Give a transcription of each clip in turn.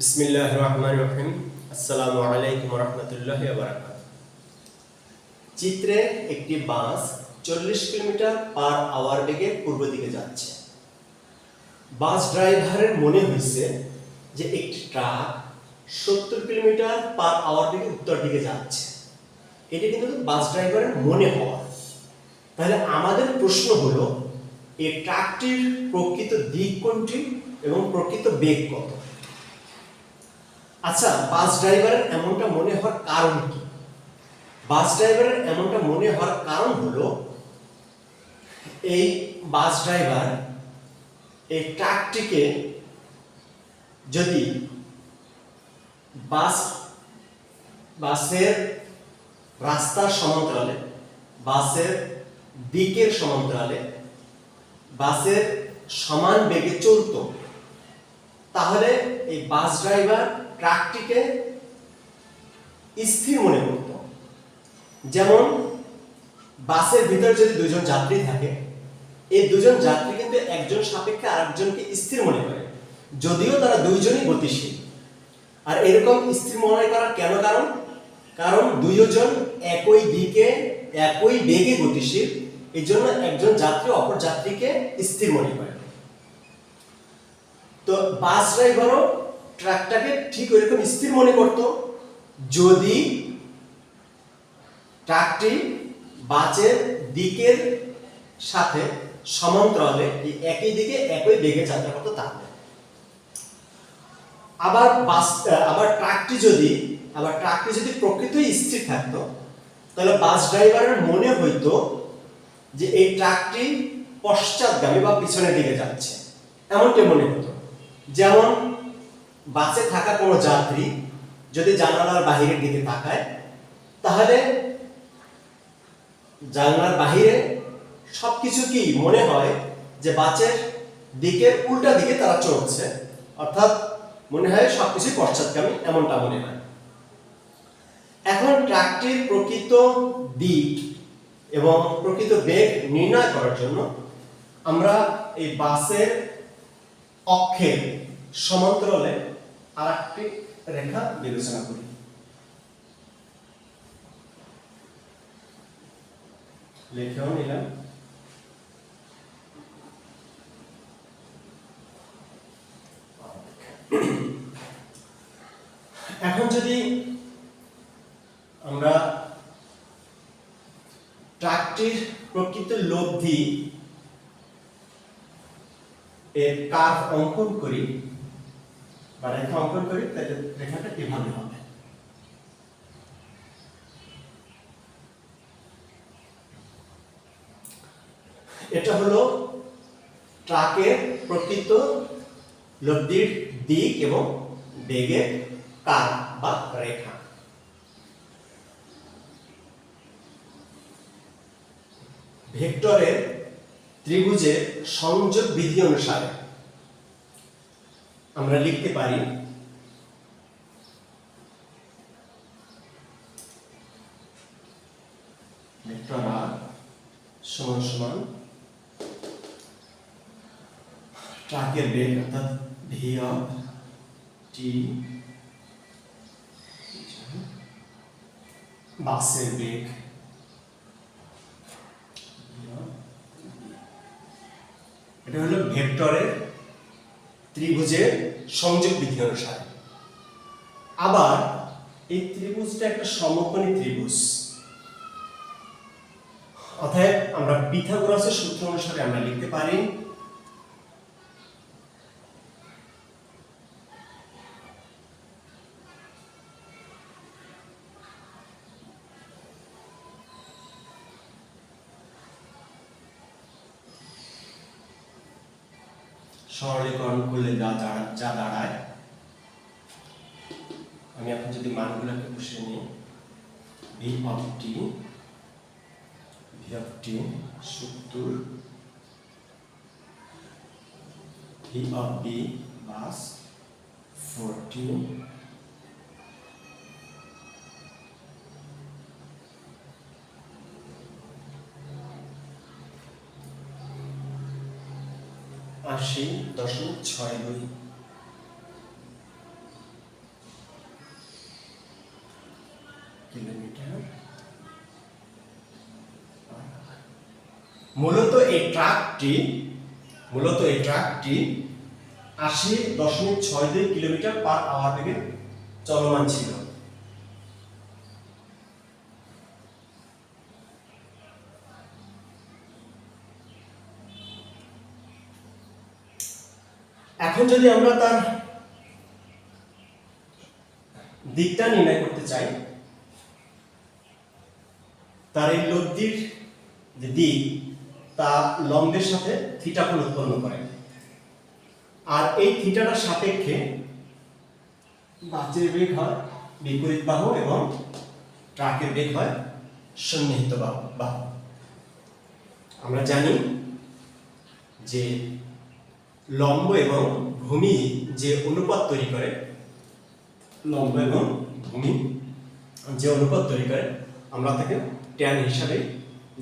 বিসমিল্লাহ রহমান রহিম আসসালামু আলাইকুম রহমতুল্লাহ চিত্রে একটি বাস চল্লিশ কিলোমিটার পার আওয়ার বেগে পূর্ব দিকে যাচ্ছে। বাস ড্রাইভারের মনে হয়েছে যে একটি ট্রাক সত্তর কিলোমিটার পার আওয়ার বেগে উত্তর দিকে যাচ্ছে। এটা কিন্তু বাস ড্রাইভারের মনে হওয়া। তাহলে আমাদের প্রশ্ন হলো, এই ট্রাকটির প্রকৃত দিক কোনটি এবং প্রকৃত বেগ কত? আচ্ছা বাস ড্রাইভারের এমনটা মনে হওয়ার কারণ কি? বাস ড্রাইভারের এমনটা মনে হওয়ার কারণ হলো, এই বাস ড্রাইভার এই ট্রাকটিকে যদি বাস, বাসের রাস্তার সমান্তরালে, বাসের দিকের সমান্তরালে, বাসের সমান বেগে চলতো, তাহলে এই বাস ড্রাইভার ট্রাকটিকে স্থির মনে করত যেমন, বাসের ভিতরে যদি দুজন যাত্রী থাকে, এই দুজন যাত্রী কিন্তু একজন সাপেক্ষে আরেকজনকে স্থির মনে করে। যদিও তারা দুইজনই গতিশীল। আর এরকম স্থির মনে করার কেন কারণ? কারণ দুইজন একই দিকে, একই বেগে গতিশীল এই জন্য একজন যাত্রী অপর যাত্রীকে স্থির মনে করে। তো বাস ড্রাইভারও ট্রাকটাকে ঠিক ওইরকম স্থির মনে করত যদি ট্রাকটি বাসের দিকের সাথে সমান্তরালে একই দিকে একই বেগে যাত্রা করতো তাহলে। আবার বাস আবার ট্রাকটি যদি, আবার ট্রাকটি যদি প্রকৃতই স্থির থাকতো, তাহলে বাস ড্রাইভারের মনে হইতো যে এই ট্রাকটি পশ্চাৎগামী বা পিছনের দিকে যাচ্ছে। এমনটি মনে হতো। যেমন বাসে থাকা কোনো যাত্রী যদি জানালার বাহিরের দিকে তাকায়, তাহলে জানলার বাহিরে সবকিছু কি মনে হয় যে বাসের দিকের উল্টা দিকে তারা চলছে? অর্থাৎ মনে হয় সবকিছু পশ্চাৎগামী, এমনটা মনে হয়। এখন ট্রাকটির প্রকৃত দিক এবং প্রকৃত বেগ নির্ণয় করার জন্য আমরা এই বাসের অক্ষের সমান্তরালে আর একটি রেখা বিবেচনা করি। লিখেও নিলাম। এখন যদি আমরা ট্রাকটির প্রকৃত লব্ধি এর কার্ভ অঙ্কন করি বা রেখা অঙ্কন করি তাহলে রেখাটা এভাবে হবে। এটা হলো ট্রাকের প্রকৃত লব্ধির দিক এবং বেগের কার বা রেখা। ভেক্টরের ত্রিভুজের সংযোগ বিধি অনুসারে আমরা লিখতে পারি ভেক্টর আর সমান সমান ট্রাকের বেগ অর্থাৎ ভি অফ টি বাসের বেগ এটা হলো ভেক্টরের ত্রিভুজের সংযোগ বিধি অনুসারে। আবার এই ত্রিভুজটা একটা সমকোণী ত্রিভুজ। অতএব আমরা পিথাগোরাসের সূত্র অনুসারে আমরা লিখতে পারি সরলীকরণ করলে যা দাঁড়া- যা দাঁড়ায়। আমি এখন যদি মানগুলোকে বসে নিই V of T V of T সত্তর ভি অফ বি বাস ফোরটি আশি দশমিক ছয় দুই। কিলোমিটার। মূলত এই ট্রাকটি, মূলত এই ট্রাকটি আশি দশমিক ছয় দুই কিলোমিটার পার আওয়ার থেকে চলমান ছিল। যদি আমরা তার দিকটা নির্ণয় করতে চাই, তার এই লব্ধির যে দিক, তা লম্বের সাথে থিটা কোণ উৎপন্ন করে। আর এই থিটাটার সাপেক্ষে বাচের বেগ হয় বিপরীত বাহু এবং ট্রাকের বেগ হয় সন্নিহিত বাহু বাহু। আমরা জানি যে লম্ব এবং ভূমি যে অনুপাত তৈরি করে লম্ব এবং ভূমি যে অনুপাত তৈরি করে আমরা তাকে ট্যান হিসাবে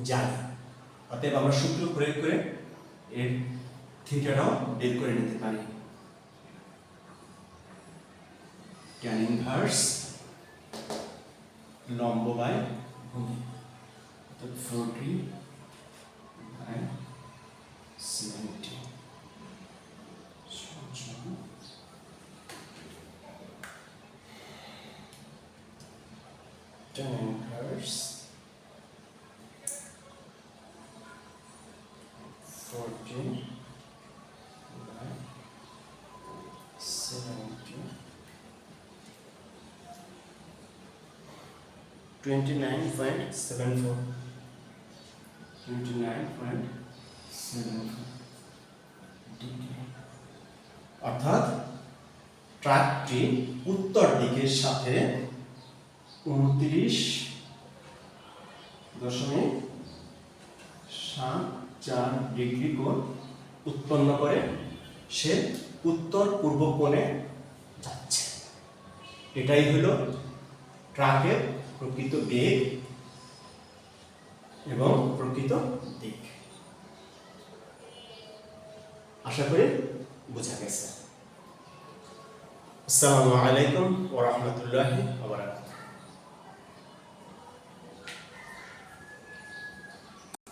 জানি। অতএব আমরা সূত্র প্রয়োগ করে এর থিটাটাও বের করে নিতে পারি। ট্যান ইনভার্স লম্ব বাই ভূমি। অর্থাৎ forty by seventy tan inverse 40 by 70 29.74 29.74 degree অর্থাৎ ট্রাকটি উত্তর দিকের সাথে উনত্রিশ দশমিক সাত চার ডিগ্রি কোণ উৎপন্ন করে সে উত্তর পূর্ব কোণে যাচ্ছে। এটাই হলো ট্রাকের প্রকৃত বেগ এবং প্রকৃত দিক। আশা করি বোঝা গেছে। আসসালামু আলাইকুম ওয়া রাহমাতুল্লাহি ওয়া বারাকাতুহু।